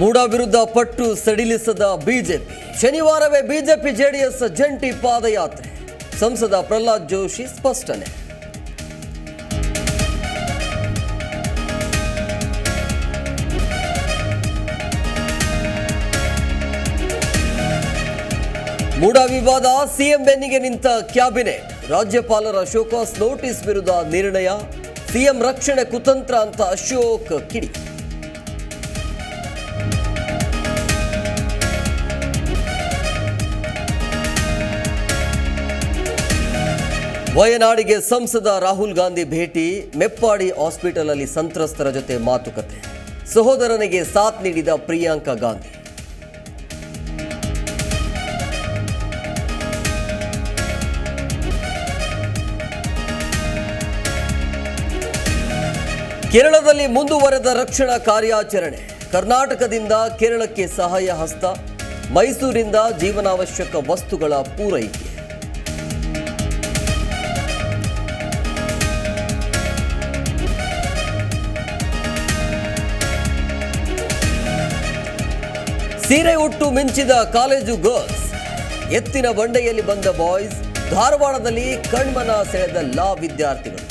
ಮೂಡ ವಿರುದ್ಧ ಪಟ್ಟು ಸಡಿಲಿಸದ ಬಿಜೆಪಿ. ಶನಿವಾರವೇ ಬಿಜೆಪಿ ಜೆಡಿಎಸ್ ಜಂಟಿ ಪಾದಯಾತ್ರೆ. ಸಂಸದ ಪ್ರಹ್ಲಾದ್ ಜೋಶಿ ಸ್ಪಷ್ಟನೆ. ಮೂಡ ವಿವಾದ ಸಿಎಂ ಬೆನ್ನಿಗೆ ನಿಂತ ಕ್ಯಾಬಿನೆಟ್. ರಾಜ್ಯಪಾಲರ ಶೋಕಾಸ್ ನೋಟಿಸ್ ವಿರುದ್ಧ ನಿರ್ಣಯ. ಸಿಎಂ ರಕ್ಷಣೆ ಕುತಂತ್ರ ಅಂತ ಅಶೋಕ್ ಕಿಡಿ. ವಯನಾಡಿಗೆ ಸಂಸದ ರಾಹುಲ್ ಗಾಂಧಿ ಭೇಟಿ, ಮೆಪ್ಪಾಡಿ ಹಾಸ್ಪಿಟಲ್ ಅಲ್ಲಿ ಸಂತ್ರಸ್ತರ ಜೊತೆ ಮಾತುಕತೆ, ಸಹೋದರನಿಗೆ ಸಾಥ್ ನೀಡಿದ ಪ್ರಿಯಾಂಕಾ ಗಾಂಧಿ. ಕೇರಳದಲ್ಲಿ ಮುಂದುವರೆದ ರಕ್ಷಣಾ ಕಾರ್ಯಾಚರಣೆ, ಕರ್ನಾಟಕದಿಂದ ಕೇರಳಕ್ಕೆ ಸಹಾಯ ಹಸ್ತ, ಮೈಸೂರಿಂದ ಜೀವನಾವಶ್ಯಕ ವಸ್ತುಗಳ ಪೂರೈಕೆ. ಸೀರೆ ಉಟ್ಟು ಮಿಂಚಿದ ಕಾಲೇಜು ಗರ್ಲ್ಸ್. ಎತ್ತಿನ ಬಂಡೆಯಲ್ಲಿ ಬಂದ ಬಾಯ್ಸ್ ಧಾರವಾಡದಲ್ಲಿ ಕಣ್ಮನ ಸೆಳೆದ ಲಾ ವಿದ್ಯಾರ್ಥಿಗಳು.